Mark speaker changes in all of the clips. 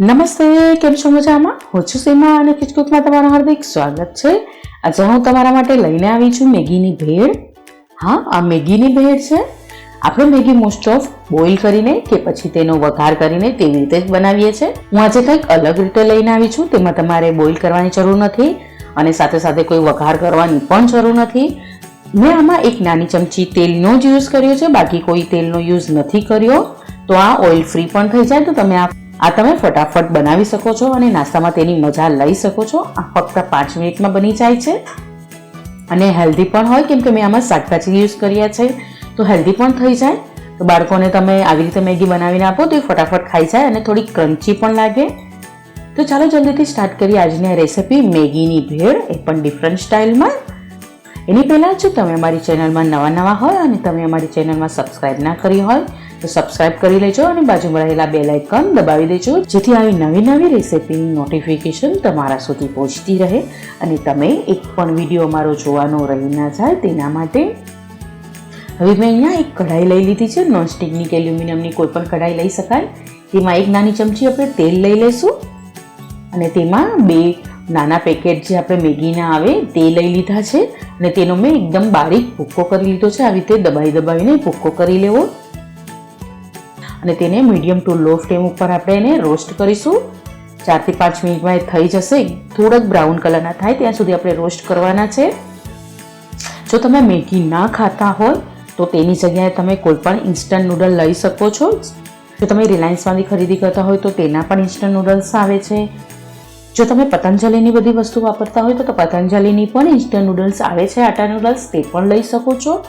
Speaker 1: નમસ્તે, કેમ છો મજામાં? હું છું સીમા અને કિચકુકમાં તમારું હાર્દિક સ્વાગત છે. આજે હું તમારા માટે લઈને આવી છું મેગીની ભેળ. હા, આ મેગીની ભેળ છે. આપણે મેગી મોસ્ટ ઓફ બોઇલ કરીને કે પછી તેનો વઘાર કરીને તેવી રીતે જ બનાવીએ છીએ. હું આજે કંઈક અલગ રીતે લઈને આવી છું, તેમાં તમારે બોઇલ કરવાની જરૂર નથી અને સાથે સાથે કોઈ વઘાર કરવાની પણ જરૂર નથી. મેં આમાં એક નાની ચમચી તેલનો જ યુઝ કર્યો છે, બાકી કોઈ તેલનો યુઝ નથી કર્યો. તો આ ઓઇલ ફ્રી પણ થઈ જાય તો તમે આ આ તમે ફટાફટ બનાવી શકો છો અને નાસ્તામાં તેની મજા લઈ શકો છો. આ ફક્ત પાંચ મિનિટમાં બની જાય છે. અને હેલ્ધી પણ હોય, કેમ કે મેં આમાં શાકભાજી યુઝ કર્યા છે. તો હેલ્ધી પણ થઈ જાય. તો બાળકોને તમે આવી રીતે મેગી બનાવીને આપો, તો એ ફટાફટ ખાઈ જાય અને થોડી ક્રન્ચી પણ લાગે. તો ચાલો જલ્દીથી સ્ટાર્ટ કરીએ આજની રેસિપી મેગીની ભેળ, એ પણ ડિફરન્ટ સ્ટાઇલમાં એની પહેલાં જો તમે અમારી ચેનલમાં નવા નવા હોય અને તમે અમારી ચેનલમાં સબસ્ક્રાઈબ ના કરી હોય તો સબસ્ક્રાઇબ કરી લેજો અને બાજુમાં રહેલા બેલ આઇકન દબાવી દેજો, જેથી આવી નવી નવી રેસીપીની નોટિફિકેશન તમારા સુધી પહોંચતી રહે અને તમે એક પણ વીડિયો અમારો જોવાનો રહી ના જાય તેના માટે. હવે મેં અહીંયા એક કઢાઈ લઈ લીધી છે નોનસ્ટિકની કે એલ્યુમિનિયમની કોઈ પણ કઢાઈ લઈ શકાય. તેમાં એક નાની ચમચી આપણે તેલ લઈ લઈશું અને તેમાં બે નાના પેકેટ જે આપણે મેગીના આવે તે લઈ લીધા છે અને તેનો મેં એકદમ બારીક ભૂક્કો કરી લીધો છે. આવી રીતે દબાઈ દબાવીને ભૂક્કો કરી લેવો. અને તેને મીડિયમ ટુ લો ફ્લેમ ઉપર આપણે એને રોસ્ટ કરીશું. ચારથી પાંચ મિનિટમાં એ થઈ જશે. થોડાક બ્રાઉન કલરના થાય ત્યાં સુધી આપણે રોસ્ટ કરવાના છે. જો તમે મેગી ના ખાતા હોય, તો તેની જગ્યાએ તમે કોઈ પણ ઇન્સ્ટન્ટ નૂડલ લઈ શકો છો. જો તમે રિલાયન્સમાંથી ખરીદી કરતા હોય, તો તેના પણ ઇન્સ્ટન્ટ નૂડલ્સ આવે છે. જો તમે પતંજલિની બધી વસ્તુ વાપરતા હોય, તો પતંજલિની પણ ઇન્સ્ટન્ટ નૂડલ્સ આવે છે. આટા નૂડલ્સ તે પણ લઈ શકો છો.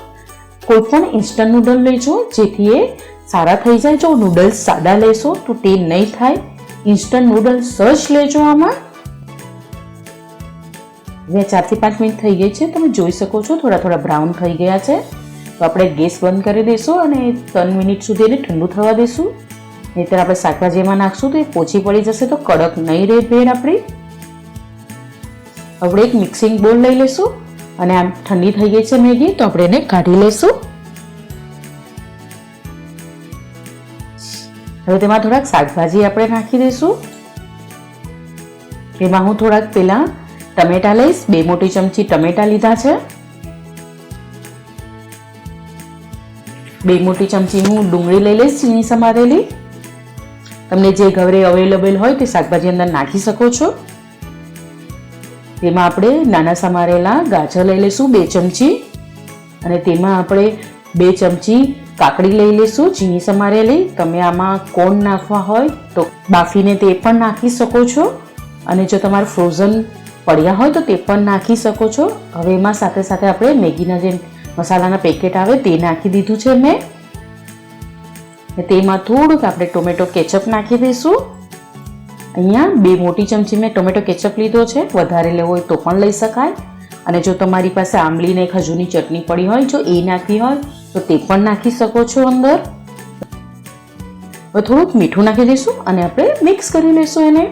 Speaker 1: કોઈ પણ ઇન્સ્ટન્ટ નૂડલ લેજો, જેથી એ સારા થઈ જાય જો નૂડલ્સ સાદા લેશો તો તે નહીં થાય. ઇન્સ્ટન્ટ નૂડલ્સ જ લેજો આમાં. હવે ચારથી પાંચ મિનિટ થઈ ગઈ છે. તમે જોઈ શકો છો થોડા થોડા બ્રાઉન થઈ ગયા છે. તો આપણે ગેસ બંધ કરી દઈશું અને ત્રણ મિનિટ સુધી એને ઠંડુ થવા દઈશું નહીતર આપણે શાકભાજીમાં નાખશું તો એ પોચી પડી જશે તો કડક નહીં રહે ભેળ આપણી. આપણે એક મિક્સિંગ બોલ લઈ લઈશું અને આમ ઠંડી થઈ ગઈ છે મેગી, તો આપણે એને કાઢી લઈશું હવે તેમાં થોડાક શાકભાજી આપણે નાખી દઈશું. એમાં હું થોડાક પહેલાં ટમેટા લઈશ. બે મોટી ચમચી ટમેટા લીધા છે. બે મોટી ચમચી હું ડુંગળી લઈ લઈશ ચીની સમારેલી. તમને જે ઘરે અવેલેબલ હોય તે શાકભાજી અંદર નાખી શકો છો. તેમાં આપણે નાના સમારેલા ગાજર લઈ લઈશું બે ચમચી. અને તેમાં આપણે બે ચમચી કાકડી લઈ લઈશું ઝીણી સમારેલી તમે આમાં કોન નાખવા હોય તો બાફીને તે પણ નાખી શકો છો. અને જો તમારે ફ્રોઝન પડ્યા હોય તો તે પણ નાખી શકો છો. હવે એમાં સાથે સાથે આપણે મેગીના જે મસાલાના પેકેટ આવે તે નાખી દીધું છે મેં. તેમાં થોડુંક આપણે ટોમેટો કેચઅપ નાખી દઈશું. અહીંયા બે મોટી ચમચી મેં ટોમેટો કેચઅપ લીધો છે. વધારે લેવો હોય તો પણ લઈ શકાય. અને જો તમારી પાસે આંબલી ને ખજૂરની ચટણી પડી હોય, જો એ નાખવી હોય, તો તે પણ નાખી શકો છો અંદર. હવે થોડુંક મીઠું નાખી દઈશું અને આપણે મિક્સ કરી લઈશું એને.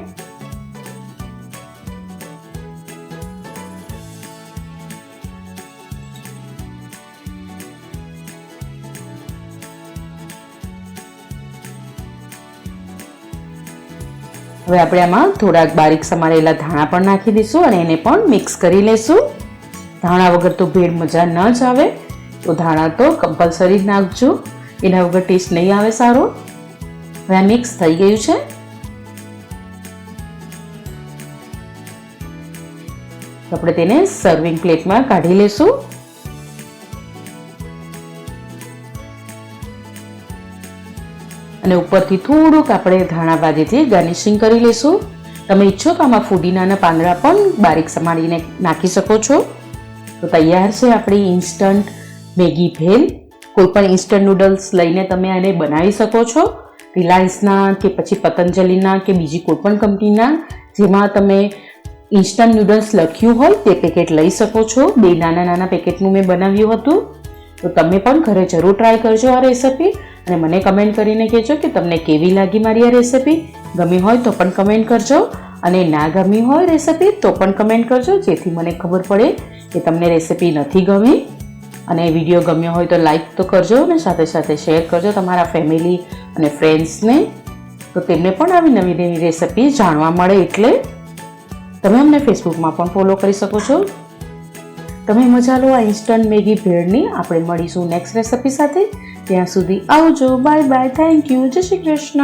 Speaker 1: હવે આપણે આમાં થોડાક બારીક સમારેલા ધાણા પણ નાખી દઈશું અને એને પણ મિક્સ કરી લઈશું ધાણા વગર તો ભેળ મજા ન જ આવે. તો ધાણા તો કમ્પલસરી જ નાખજો. એના વગર ટેસ્ટ નહીં આવે સારો. હવે આ મિક્સ થઈ ગયું છે. આપણે તેને સર્વિંગ પ્લેટમાં કાઢી લેશું. અને ઉપરથી થોડુંક આપણે ધાણા ભાજીથી ગાર્નિશિંગ કરી લઈશું. તમે ઈચ્છો તો આમાં ફુદીનાના પાંદડા પણ બારીક સમારીને નાખી શકો છો. તો તૈયાર છે આપણી ઇન્સ્ટન્ટ મેગી ભેલ. કોઈ પણ ઇન્સ્ટન્ટ નૂડલ્સ લઈને તમે આને બનાવી શકો છો. રિલાયન્સના કે પછી પતંજલિના કે બીજી કોઈ પણ કંપનીના, જેમાં તમે ઇન્સ્ટન્ટ નૂડલ્સ લખ્યું હોય તે પેકેટ લઈ શકો છો. બે નાના નાના પેકેટનું મેં બનાવ્યું હતું. તો તમે પણ ઘરે જરૂર ટ્રાય કરજો આ રેસીપી અને મને કમેન્ટ કરીને કહેજો કે તમને કેવી લાગી મારી આ રેસીપી. ગમી હોય તો પણ કમેન્ટ કરજો અને ના ગમી હોય રેસીપી તો પણ કમેન્ટ કરજો, જેથી મને ખબર પડે કે તમને રેસીપી નથી ગમી. અને વીડિયો ગમ્યો હોય તો લાઈક તો કરજો અને સાથે સાથે શેર કરજો તમારા ફેમિલી અને ફ્રેન્ડ્સને. તો તેમને પણ આવી નવી નવી રેસિપી જાણવા મળે એટલે તમે અમને ફેસબુકમાં પણ ફોલો કરી શકો છો. તમે મજા લો આ ઇન્સ્ટન્ટ મેગી ભેળની આપણે મળીશું નેક્સ્ટ રેસિપી સાથે. ત્યાં સુધી આવજો. બાય બાય થેન્ક યુ જય શ્રી કૃષ્ણ.